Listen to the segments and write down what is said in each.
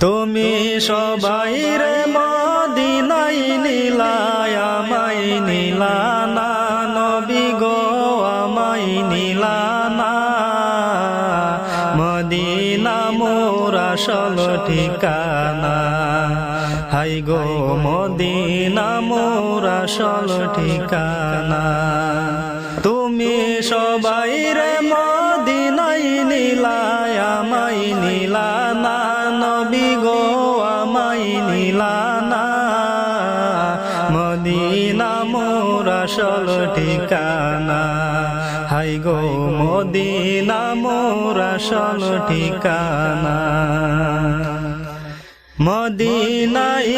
তুমি সবাই রে মদিনাই নীলায় আমাই নীলানা, নবী গো আমাই নীলানা। মদিনা মোর আসল ঠিকানা। হাই গো মদিনা মোর আসল ঠিকানা। তুমি সবাই রে মদিনাই নবী গো আমাই নীলানা মদিনা মোর আসল ঠিকানা। হাই গো, মদিনা মোর আসল ঠিকানা। মদিনাই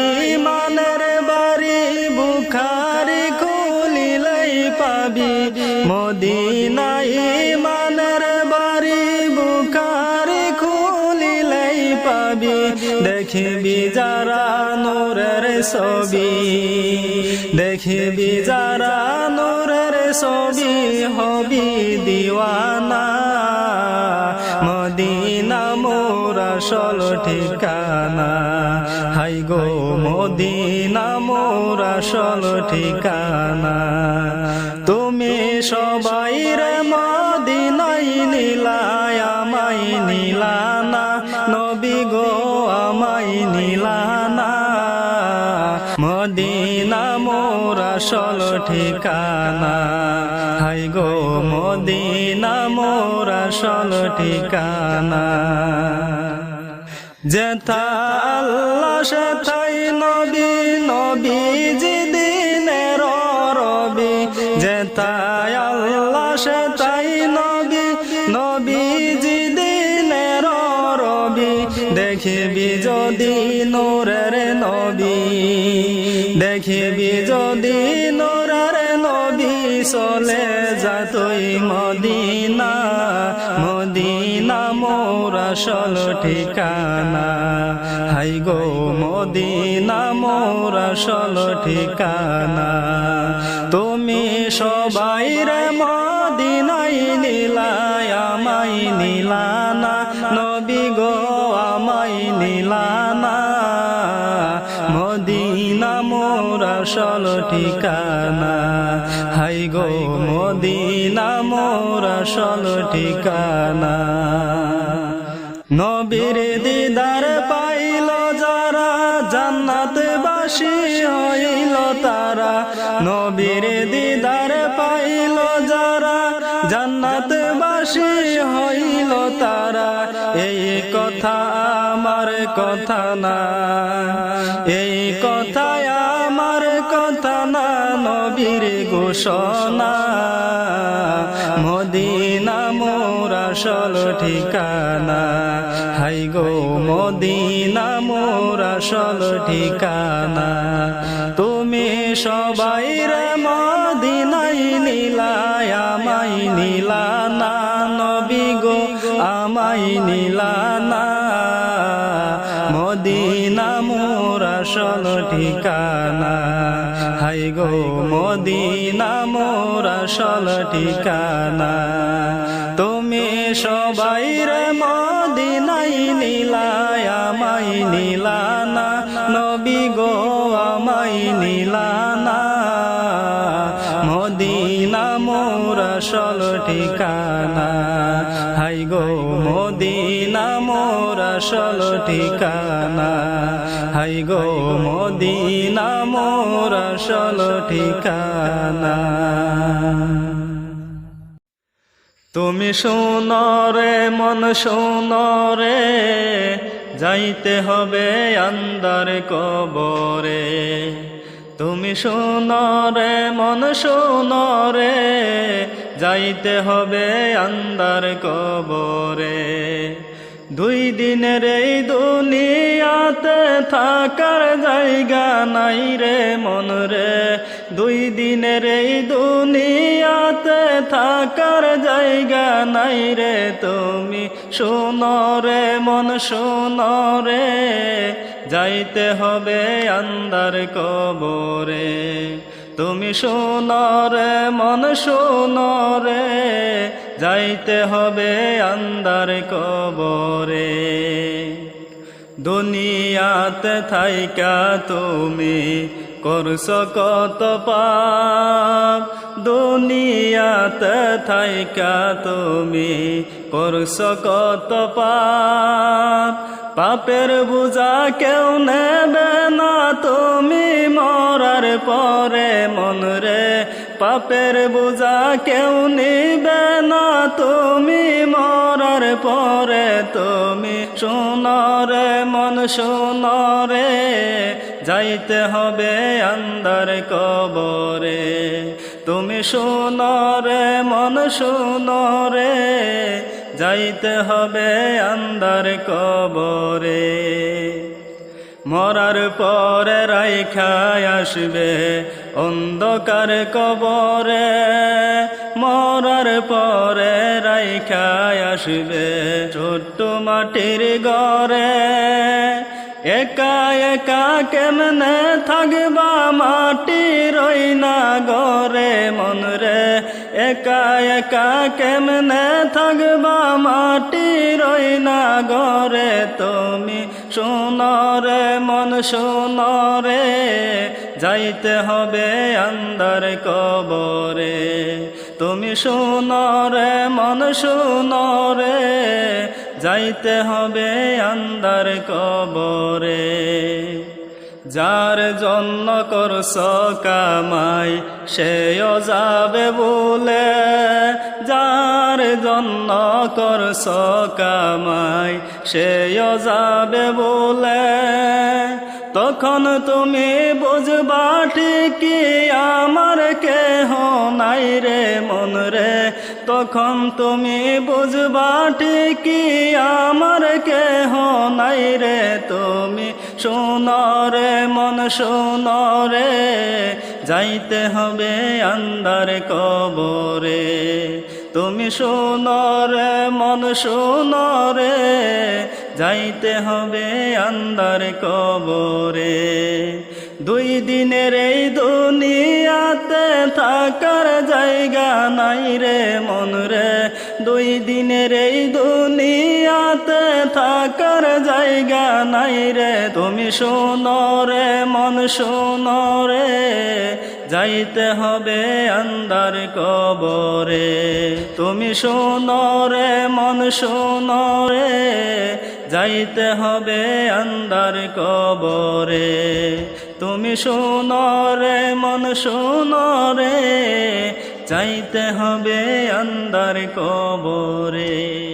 মানের বাড়ি, বুখারি খুলিলাই পাবি। মদিনাই পাবি দেখিবি যারা নূরের ছবি, দেখিবি যারা নূরের ছবি, হবি দিওয়ানা। মদিনা মোর আসল ঠিকানা। হাই গো মদিনা মোর আসল ঠিকানা। তুমি সবাই রে আমাই নীলানা। মদিনা মোর আসল ঠিকানা। হাই গো মদিনা মোর আসল ঠিকানা। যেথা আল্লাহ, সেথাই নবী নবী দিনের রবি যেথায় দেখিবি যদি নোরের নবী, দেখিবি যদি নোরের নবী, চলে যা তুই মদিনা মদিনা মোর আসল ঠিকানা। হাই গো মদিনা মোর আসল ঠিকানা। তুমি সবাই রে মদিনাই নীলায় আমাই নীলানা নীলানা মদিনা মোর আসল ঠিকানা। হাই গো মদিনা মোর আসল ঠিকানা। নবীর দিদার পাইল যারা জান্নাত বাসী হইল তারা। নবীর দিদার পাইল যারা জান্নাত বাসী হইল তারা। এই কথা কথা না। এই কথায় আমার কথা না, নবীর ঘোষণা। মদিনা মোর আসল ঠিকানা। হাই গো মদিনা মোর আসল ঠিকানা। তুমি সবাই রে মদিনাই নীলায় আমাই নীলানা নবী গো আমাই নীলানা মদিনা মোর আসল ঠিকানা। হাই গো মদিনা মোর আসল ঠিকানা। তুমি সবাই রে মদিনাই নীলায় আমাই নীলানা। নবী গো আমাই নীলানা। মদিনা মোর আসল ঠিকানা। হাই গো মদিনা আসল ঠিকানা। হাই গো মদিনা, মোর আসল ঠিকানা। তুমি শোনরে মন শোনরে যাইতে হবে আন্দার কবরে। তুমি শোনরে মন শোনরে যাইতে হবে আন্দার কবরে। দুই দিনের এই দুনিয়াতে থাকার জায়গা নাই রে মন রে। দুই দিনের এই দুনিয়াতে থাকার জায়গা নাই রে তুমি। শোন রে মন, শোন রে। যাইতে হবে আন্দার কবরে। তুমি শোনরে, মন শোনরে, যাইতে হবে আন্দার কবরে। দুনিয়াতে থাইকা তুমি করছ কত পাপ, দুনিয়াতে থাইকা তুমি করছ কত পাপ। পাপের বোঝা কেউ নেবে না তুমি মরার পরে মন রে, পাপের বোঝা কেউ নিবে না। তুমি মরার পরে তুমি সোনরে, মন সোনরে, যাইতে হবে আন্দার কবরে। তুমি সোনরে, মন সোনরে, যাইতে হবে আন্দার কবরে। মরার পরে রাইখায় আসবে অন্ধকার কবরে। মরার পরে রাইখায় আসবে ছোট্ট মাটির গড়ে একা একা কেমনে থাকবা মাটি না গরে মন রে একা একা কেমনে থাকবা? মাটি রই না গরে তুমি সোনরে মন সোনরে যাইতে হবে আন্দার কবরে। তুমি সোনরে মন সোনরে যাইতে হবে আন্দার কবরে। যার জন্য করছ কামাই, সেও যাবে বলে। যার জন্য করছ কামাই, সেও যাবে বলে। তখন তুমি বুঝবা ঠিকই আমার কেহ নাই রে মন রে। তখন তুমি বুঝবা ঠিকই আমার কেহ নাই রে তুমি। সোনরে মন সোনরে যাইতে হবে আন্দার কবরে। তুমি সোনরে মন সোনরে যাইতে হবে আন্দার কবরে। দুই দিনের এই দুনিয়াতে থাকার জায়গা নাই রে মন রে দুই দিনের এই দুনিয়াতে থাকার জায়গা নাই রে। তুমি সোনরে মন সোনরে যাইতে হবে আন্দার কবরে। তুমি সোনরে মন সোনরে যাইতে হবে আন্দার কবরে। তুমি সোনরে মন সোনরে যাইতে হবে আন্দার কবরে।